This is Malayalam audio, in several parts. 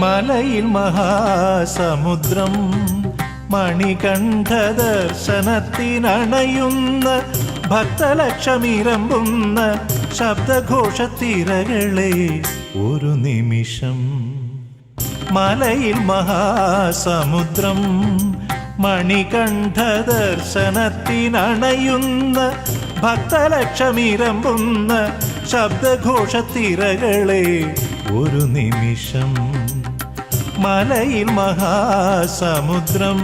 മലയിൽ മഹാസമുദ്രം മണികണ്ഠ ദർശനത്തിനണയുന്ന ഭക്തലക്ഷമിരമ്പുന്ന ശബ്ദഘോഷത്തിരകളെ ഒരു നിമിഷം. മലയിൽ മഹാസമുദ്രം മണികണ്ഠ ദർശനത്തിനണയുന്ന ഭക്തലക്ഷമിരമ്പുന്ന ശബ്ദഘോഷത്തിരകളെ ഒരു നിമിഷം. മലയിൽ മഹാസമുദ്രം.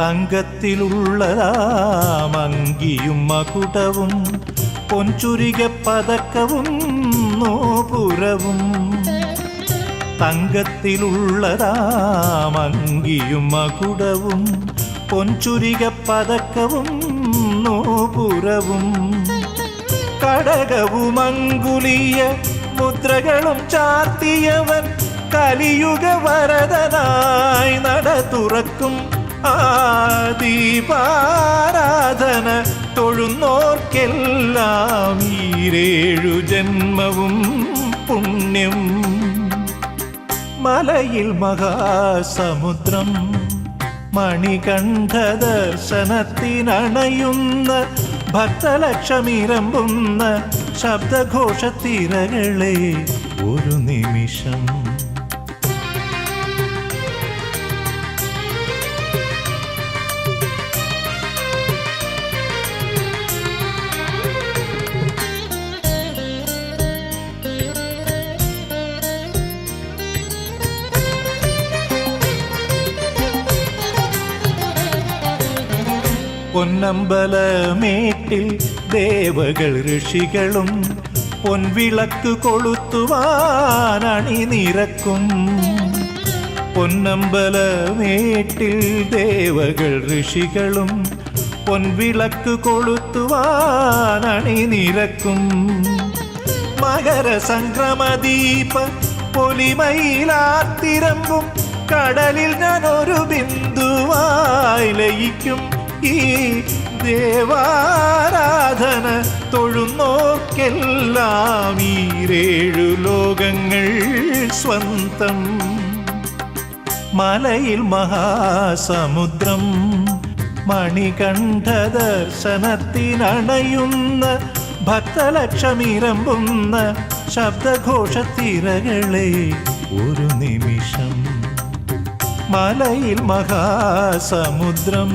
തങ്കത്തിലുള്ളതാമങ്കിയും മകുടവും പൊൻചുരിക പതക്കവും നോപുരവും. തങ്കത്തിലുള്ളതാമങ്കിയും മകുടവും പൊൻചുരിക പതക്കവും നോപുരവും. കടകവും അങ്കുലിയ മുദ്രകളും ചാർത്തിയവൻ കലിയുഗ വരദനായി നട തുറക്കും. ആദീപാരാധന തൊഴുന്നോർക്കെല്ലാം ഈരേഴു ജന്മവും പുണ്യം. മലയിൽ മഹാസമുദ്രം മണികണ്ഠ ദർശനത്തിനണയുന്ന ഭക്തലക്ഷമിരമ്പുന്ന ശബ്ദഘോഷത്തിരകളെ ഒരു നിമിഷം പൊന്നമ്പലമേട്ടിൽ ദേവകൾ ഋഷികളും പൊൻവിളക്ക് കൊളുത്തുവാൻ അണിനിരക്കും പൊന്നമ്പലമേട്ടിൽ ദേവകൾ ഋഷികളും പൊൻവിളക്ക് കൊളുത്തുവാൻ അണിനിരക്കും മകര സംക്രമദീപ കടലിൽ ഞാൻ ഒരു ബിന്ദുവായി ലയിക്കും. ഈ ദേവാരാധന തൊഴുന്നോക്കെല്ലാം ഈരേഴു ലോകങ്ങൾ സ്വന്തം. മലയിൽ മഹാസമുദ്രം മണികണ്ഠ ദർശനത്തിനണയുന്ന ഭക്തലക്ഷമിരമ്പുന്ന ശബ്ദഘോഷത്തിരകളെ ഒരു നിമിഷം. മലയിൽ മഹാസമുദ്രം